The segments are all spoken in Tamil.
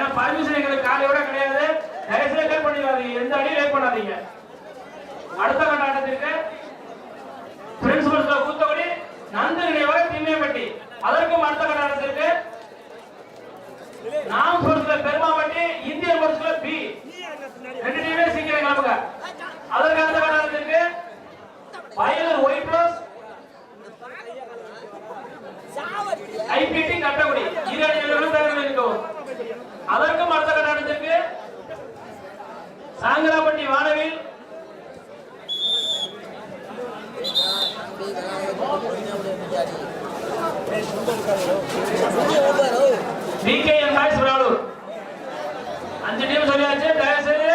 ஏன்னா பர்மிஷன் எங்களுக்கு காலையோட கிடையாது. தயவுசெய்து லேட் பண்ணிடாதீங்க. எந்த அடியும் லேட் பண்ணாதீங்க. அடுத்த கட்ட ஆட்டத்திற்கு பிரின்சிபல் கூத்தபடி நந்து நினைவாக திண்ணையப்பட்டி அதற்கும் அடுத்த கட்ட ஆட்டத்திற்கு நாம் சொல்ற பெருமாவட்டி இந்திய வருஷத்துல பி ரெண்டு டீமே சீக்கிரம் கிளம்புங்க. அதற்கு அடுத்த கட்ட ஆட்டத்திற்கு வயலூர் ஒய் பிளஸ் ஐபிடி கட்டக்குடி. ஈராடி நிலவரம் தயாரில் இருக்கவும். அதற்கும் அடுத்த கட்டாடத்திற்கு சாங்கராப்பட்டி வானவில் விகேஎன் பாய்ஸ் விராலூர் அஞ்சு டீம் சொல்லியாச்சு தயவு செய்து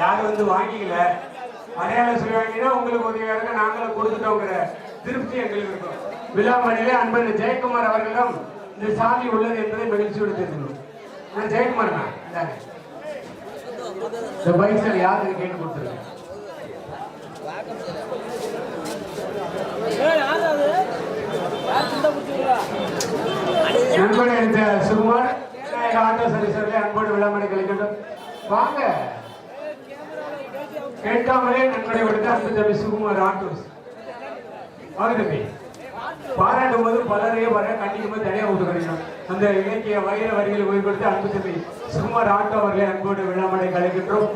யாரும் வந்து வாங்கிக்கல. மலையாள சொல்லி வாங்கினா உங்களுக்கு உதவியாக இருக்க நாங்களும் கொடுத்துட்டோங்கிற திருப்தி எங்களுக்கு இருக்கும். விழாமணியிலே அன்பன் ஜெயக்குமார் அவர்களிடம் இந்த சாமி உள்ளது என்பதை மகிழ்ச்சியோடு தெரிஞ்சுக்கணும் நான் ஜெயக்குமார் நான் இந்த பைக் யாருக்கு கேட்டு கொடுத்துருக்கேன் நண்பனை எடுத்த சுகுமார் ஆட்டோ சர்வீஸ் அன்போடு விளம்பரம் கழிக்கின்றோம் வாங்க. கேட்காமலே நண்பனை கொடுத்த அன்பு தம்பி சுகுமார் ஆட்டோஸ். வாங்க தம்பி பாராட்டும் போது பலரையே வர கண்டிக்கும் போது தனியாக விட்டு அந்த இலக்கிய வைர வரிகளை ஓய்வு கொடுத்து அன்பு தம்பி சுகுமார் ஆட்டோ அவர்களை அன்போடு விழாமலை கலைக்கின்றோம்.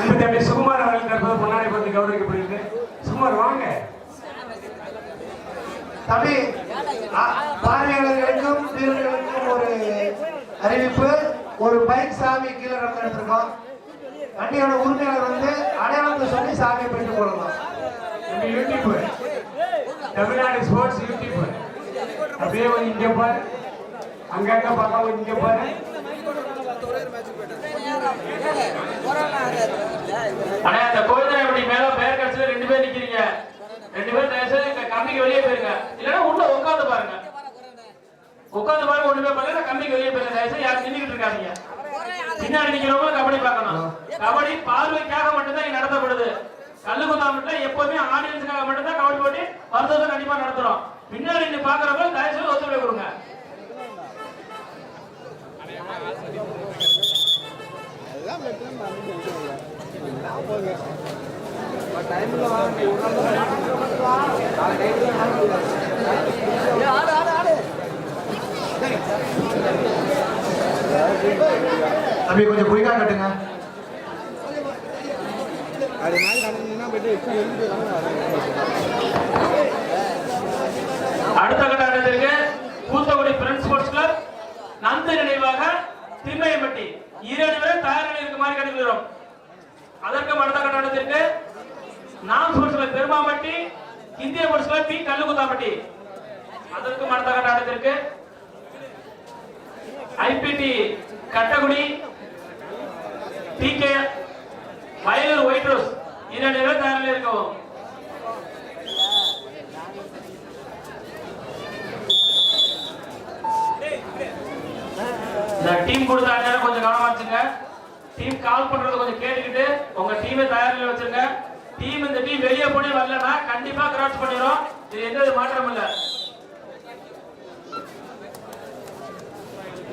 அன்பு தம்பி சுகுமார் அவர்கள் தற்போது பொன்னாடை பற்றி கௌரவிக்கப்படுகிறது சுகுமார் வாங்க. தம்பி பார்வையாளர்களுக்கும் வீரர்களுக்கும் ஒரு அறிவிப்பு. ஒரு பைக் சாமி கீழே நம்ம எடுத்திருக்கோம் வண்டியோட உரிமையாளர் வந்து அடையாளத்தை சொல்லி சாமியை பெற்றுக் கொள்ளலாம். நம்ம யூடியூப். Tamil Nadu sports YouTube. அப்படியே வந்து இங்க பாரு. அங்க அங்க பக்கம் இங்க பாரு. ஆனா அந்த கோயில்தாயப்பட்டி மேல பெயர் கட்சியில ரெண்டு பேர் நிக்கிறீங்க. ரெண்டு பேர் தயவு செய்து கம்பிக்கு வெளியே போயிருங்க. இல்லைன்னா உள்ள உட்காந்து பாருங்க. உட்காந்து பாருங்க ஒண்ணுமே பண்ணல கம்பிக்கு வெளியே போயிருங்க தயவு செய்து யாரும் நின்றுட்டு இருக்காதீங்க. பின்னாடி நிக்கிறவங்க கபடி பார்க்கணும். கபடி பார்வைக்காக மட்டும்தான் இங்க நடத்தப்படுது. கல்லு குத்தாமட்டில் எப்போதுமே ஆடியன்ஸுக்காக மட்டும்தான் கபடி போட்டி வருஷம் கண்டிப்பா நடத்துறோம். பின்னாடி நின்று பாக்குறவங்க தயவு செய்து ஒத்துழைப்பு கொடுங்க. தம்பி கொஞ்சம் குயிக்காக கட்டுங்க. அடுத்த கட்டத்திற்கு Koothakudi friend sports club Nandhu நினைவாக திம்மையம்பட்டி ஈரேழு பேர் தயார் நிலையில் மாதிரி கேட்டுக்கிறோம் அதற்கும் அடுத்த கட்டத்திற்கு நாம் ஸ்போர்ட்ஸ் கிளப் பெருமாம்பட்டி இந்திய ஸ்போர்ட்ஸ் கிளப் பி கல்லுகுத்தாம்பட்டி. அதற்கும் அடுத்த கட்டத்திற்கு IPT Kattakudi TK Vayalur white rose. இரண்டு பேர் தயாரில் இருக்கும் இந்த டீம் கொடுத்தாங்க கொஞ்சம் கவனமா வச்சுங்க. டீம் கால் பண்றது கொஞ்சம் கேட்டுக்கிட்டு உங்க டீமை தயாரில் வச்சிருங்க. டீம் இந்த டீம் வெளியே போனே வரலன்னா கண்டிப்பா கிராஸ் பண்ணிடும் இது எந்த மாற்றம் இல்லை.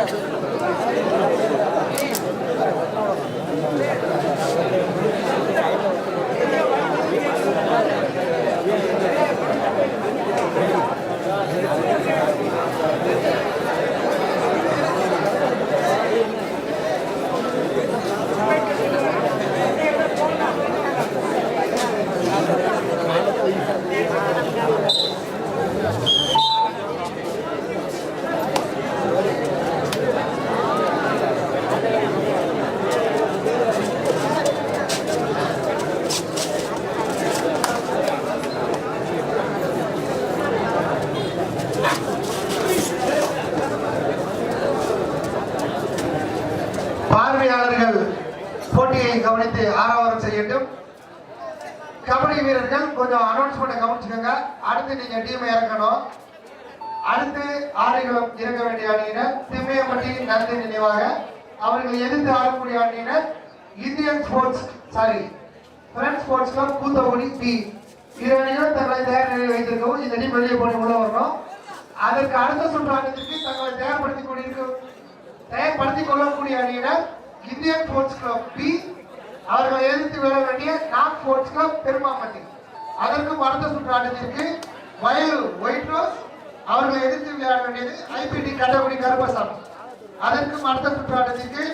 Gracias. எடுத்து ஆரவாரம் செய்யட்டும் கபடி வீரர்கள் கொஞ்சம் அனௌன்ஸ்மெண்ட்டை கவனிச்சுக்கோங்க. அடுத்து நீங்க டீம் இறங்கணும். அடுத்து ஆடைகளும் இறங்க வேண்டிய அணியினர். திம்மையப்பட்டி நன்றி நினைவாக அவர்கள் எதிர்த்து ஆடக்கூடிய அணியினர் Indian sports sorry friend sports club Koothakudi B இரு அணிகளும் தங்களை தயார் நிலையில் வைத்திருக்கவும் இந்த டீம் வெளியே போய் உள்ள வரணும். அதற்கு அடுத்த சுற்று ஆட்டத்திற்கு தங்களை தயார்படுத்திக் கொண்டிருக்கும் தயார்படுத்திக் கொள்ளக்கூடிய அணியினர் இந்தியன் ஸ்போர்ட்ஸ் கிளப் பி அவர்களை எதிர்த்து விளையாட வேண்டிய நான் ஸ்போர்ட்ஸ் கிளப் பெருமாம்பட்டி அதற்கும் அடுத்த சுற்று ஆட்டத்திற்கு வயல் ஒயிட் ரோஸ் அவர்களை எதிர்த்து விளையாட வேண்டியது ஐபிடி கட்டக்குடி கருப்பசாமி. அதற்கும் அடுத்த சுற்று ஆட்டத்திற்கு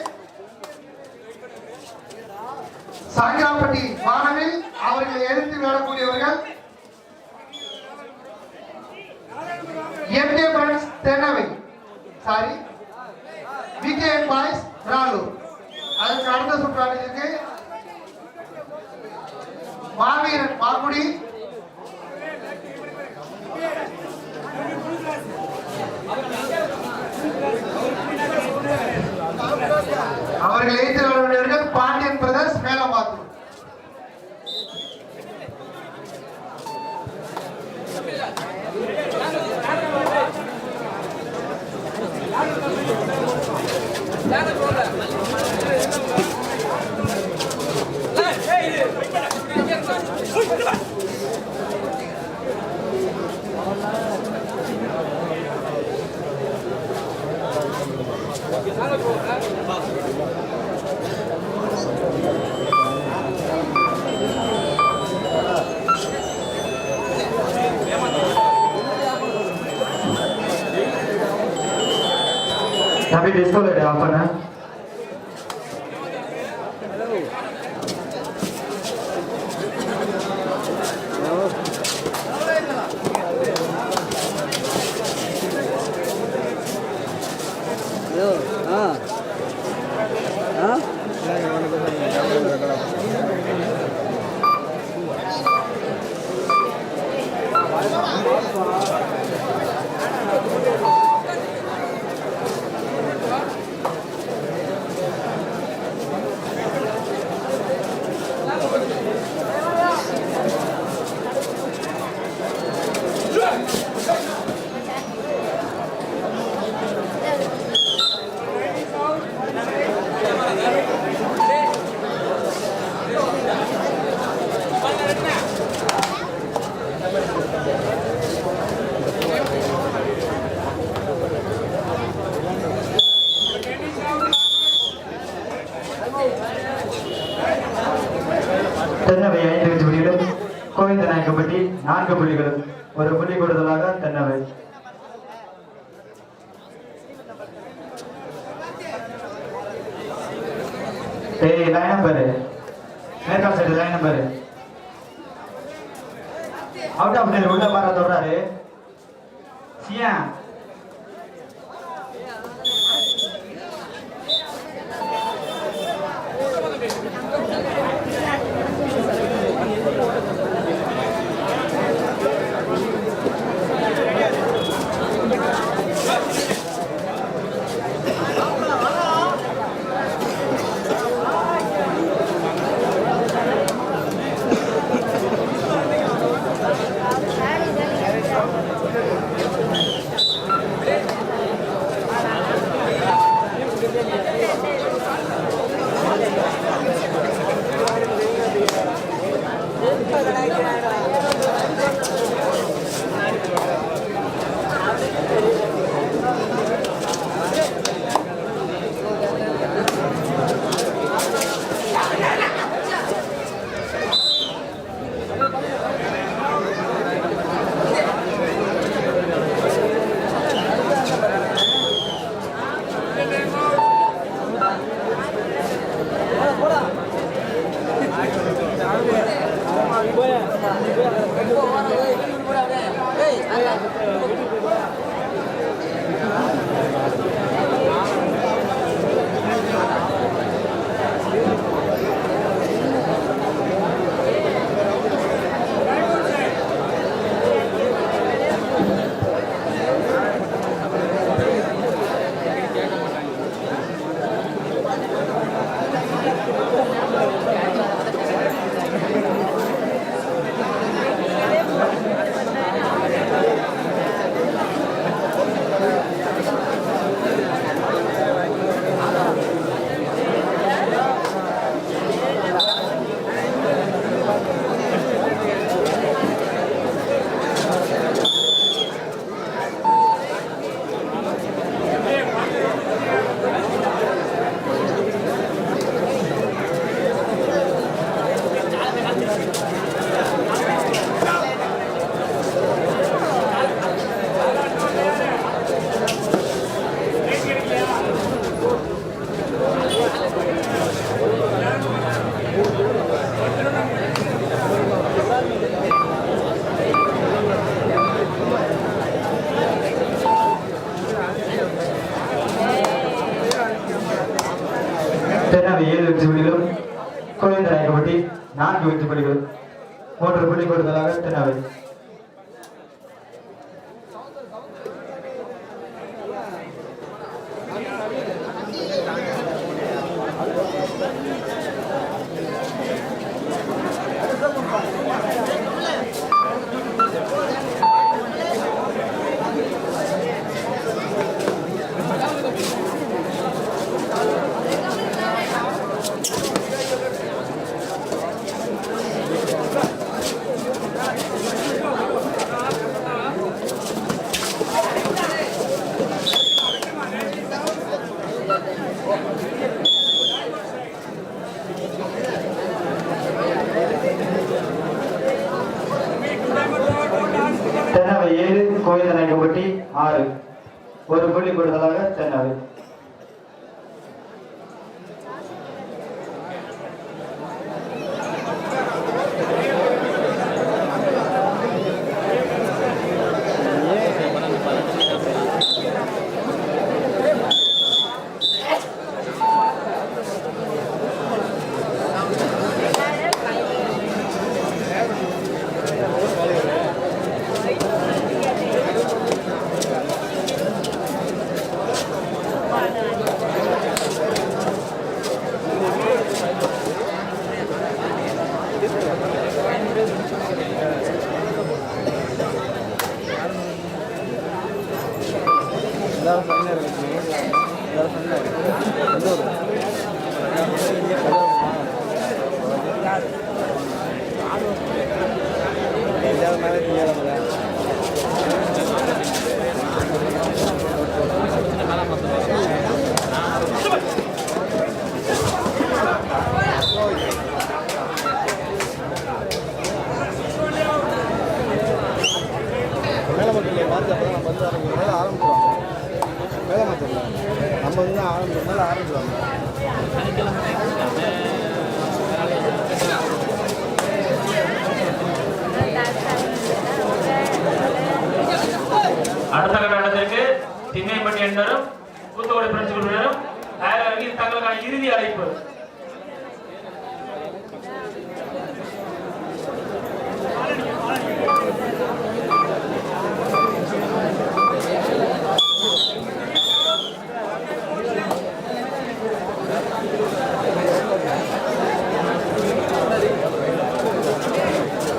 சாய்ராப்பட்டி மாணவில் அவர்களை எதிர்த்து விளையாடக்கூடியவர்கள் MA friends Thennavai. Sorry VK boys Ralur அதற்கு அடுத்த சுற்று ஆட்டத்திற்கு மாவீரன் மாக்குடி அவர்கள் எதிர்த்து பாண்டிய தம்பி டிஸ்கோ லைட் 喂欣妍 நான்கு வெற்றி புள்ளிகள் மூன்று புள்ளி கொடுத்ததாக தென்னவை தென்னவை ஏழு கோவிந்தநாயகப்பட்டி ஆறு. ஒரு புள்ளி கூடுதலாக சென்னை மேலே மட்டும் இல்லை பார்த்து அப்போ நம்ம வந்து ஆரம்பிக்கும் மேலே ஆரம்பிச்சிருவாங்க மேலே மட்டும் இல்லை நம்ம வந்து ஆரம்பிக்கும் மேலே ஆரம்பிச்சிருவாங்க அடுத்த கட்ட இடத்திற்கு திண்ணைப்பட்டி என்பரும் தூத்துக்குடி பிரெஞ்சு குழுவினரும் தயாராக இது தங்களுக்கான இறுதி அழைப்பு.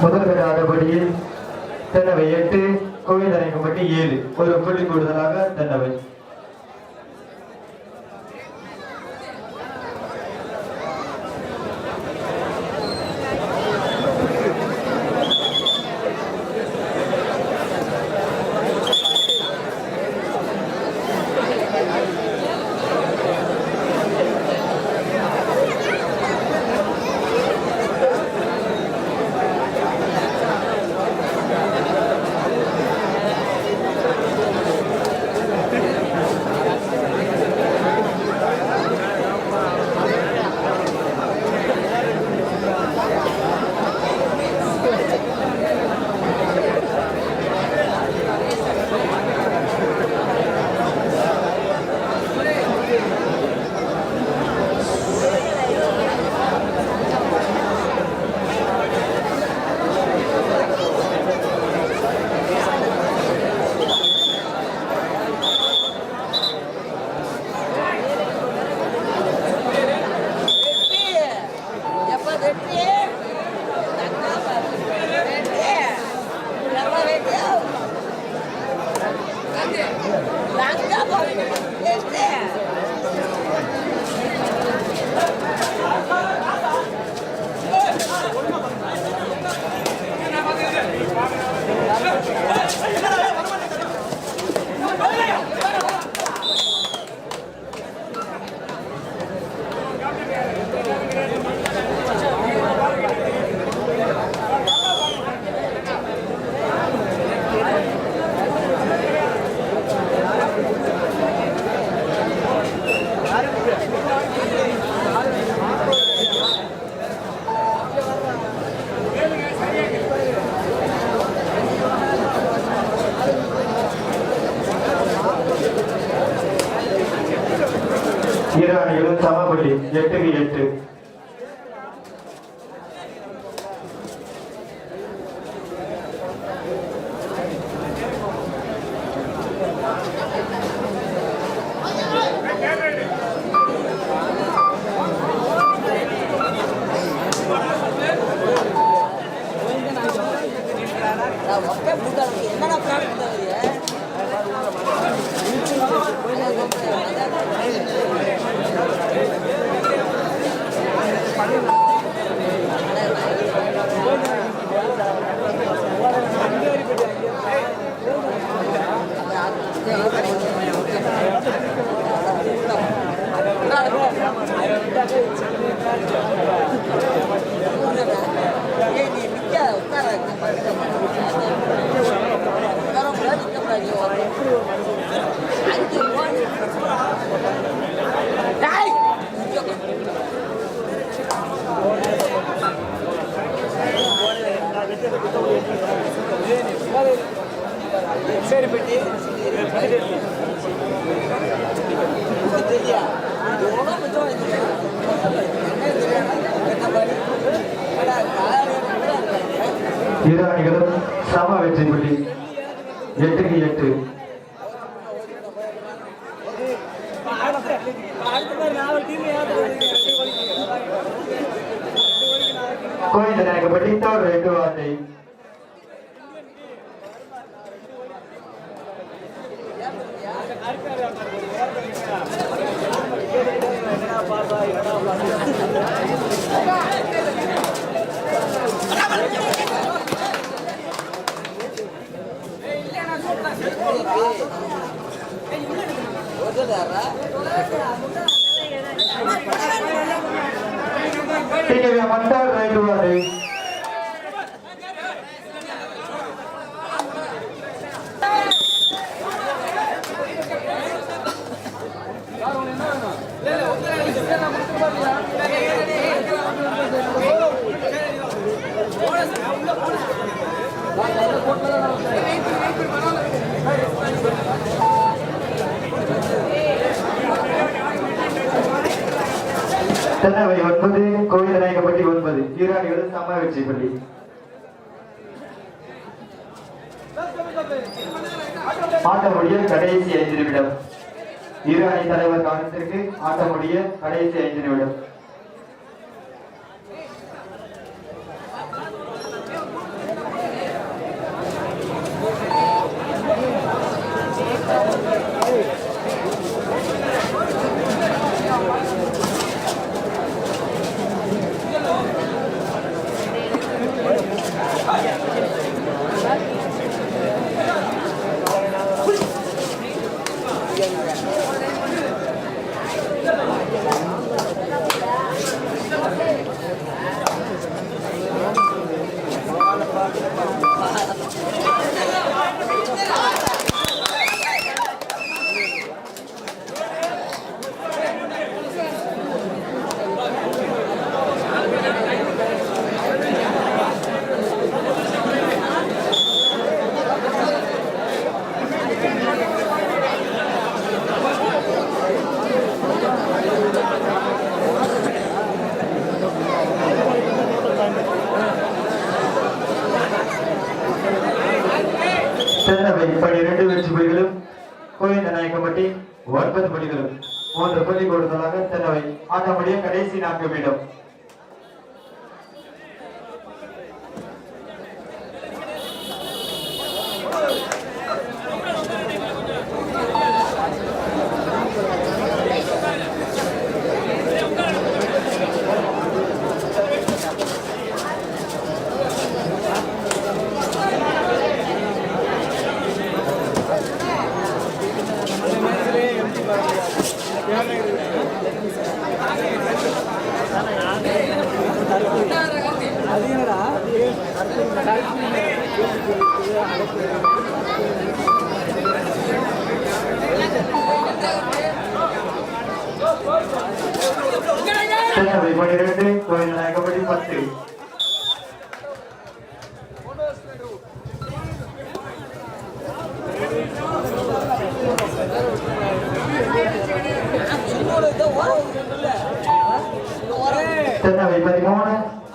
முதல் கட்ட தென்னவை எட்டு கோவிந்தநாயகப்பட்டி ஏழு. ஒரு புள்ளி கூடுதலாக தென்னவை இரு அணிகளும் சம புள்ளி எட்டுக்கு எட்டு. ठीक है भैया मंडल தென்னவை ஒன்பது கோவிந்தநாயகப்பட்டி ஒன்பது. ஈரானியோடு சம வெற்றி பள்ளி. ஆட்டமுடைய கடைசி ஐந்து நிமிடம். ஈரானி தலைவர் கவனத்திற்கு ஆட்டமுடைய கடைசி ஐந்து நிமிடம்.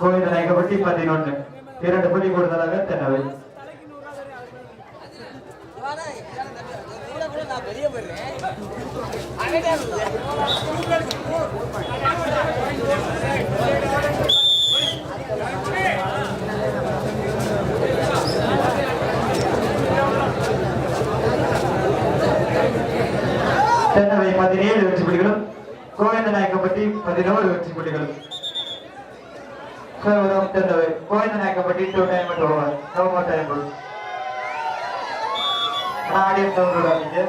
கோவிந்தநாயகப்பட்டி பதினொன்று இரண்டு புள்ளி கூடுதலாக தென்னவை. தென்னவை பதினேழு வெற்றி புள்ளிகளும் கோவிந்தநாயகப்பட்டி பதினோரு வெற்றி புள்ளிகளும். சர்வதம் Thennavai Govindanayakkapatti two time over no more time audience download நீங்க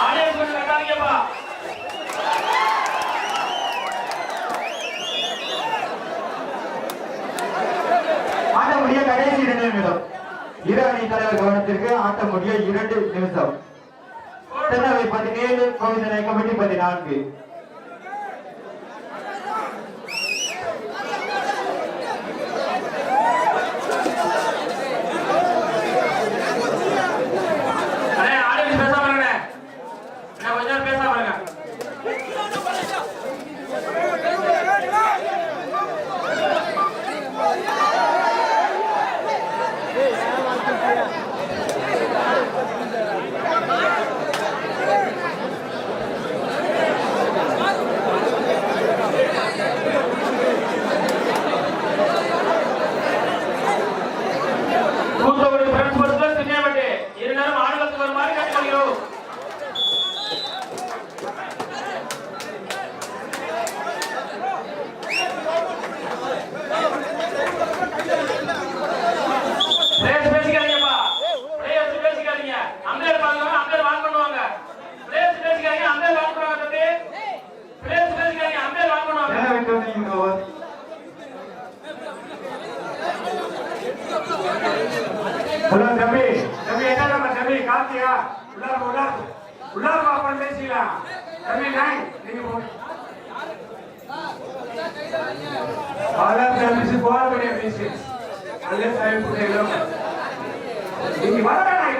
ஆடியன்ஸ் கொஞ்சம் கட்டாதீங்கப்பா ஆட்ட முடிய கடைசி இரண்டு நிமிடம் இரு அணி தலைவர் கவனத்திற்கு ஆட்ட இரண்டு நிமிஷம். தென்னவை பதினேழு கோவிந்த நாயக்கப்பட்டி பதினான்கு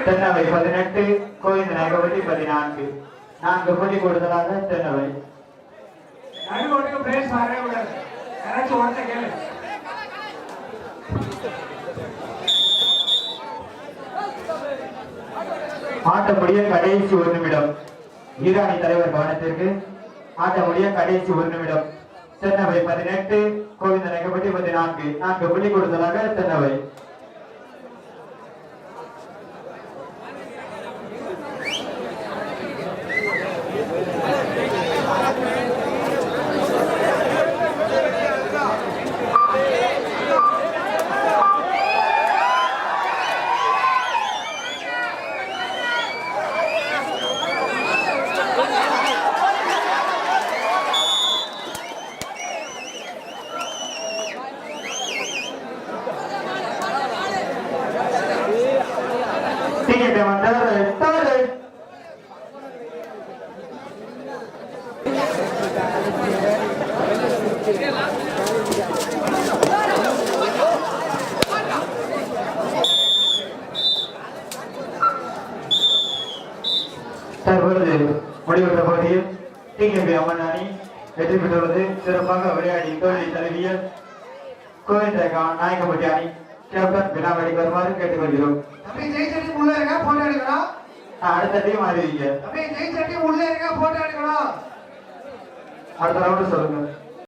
தென்னவை பதினெட்டு கோவிந்த நாயக்கப்பட்டி பதினான்கு. நான்கு கோடி கூடுதலாக தென்னவை. ஆட்டமுடிய கடைசி ஒரு நிமிடம். ஈரானி தலைவர் கவனத்திற்கு. ஆட்டமுடிய கடைசி ஒரு நிமிடம். தென்னவை பதினெட்டு கோவிந்த பதினான்கு நான்கு புள்ளி கூடுதலாக தென்னவை சிறப்பாக விளையாடி தோல்வி தழுவிய கோவிந்த நாயக்கப்பட்டி அணி கேப்டன் வினாவடி வருமாறு கேட்டுக்கொள்கிறோம். தம்பி ஜெயிச்சட்டி உள்ள இருக்க போட்டோ எடுக்கணும் அடுத்த டீம் அறிவிங்க. தம்பி ஜெயிச்சட்டி உள்ள இருக்க போட்டோ எடுக்கணும் அடுத்த ரவுண்டு சொல்லுங்க.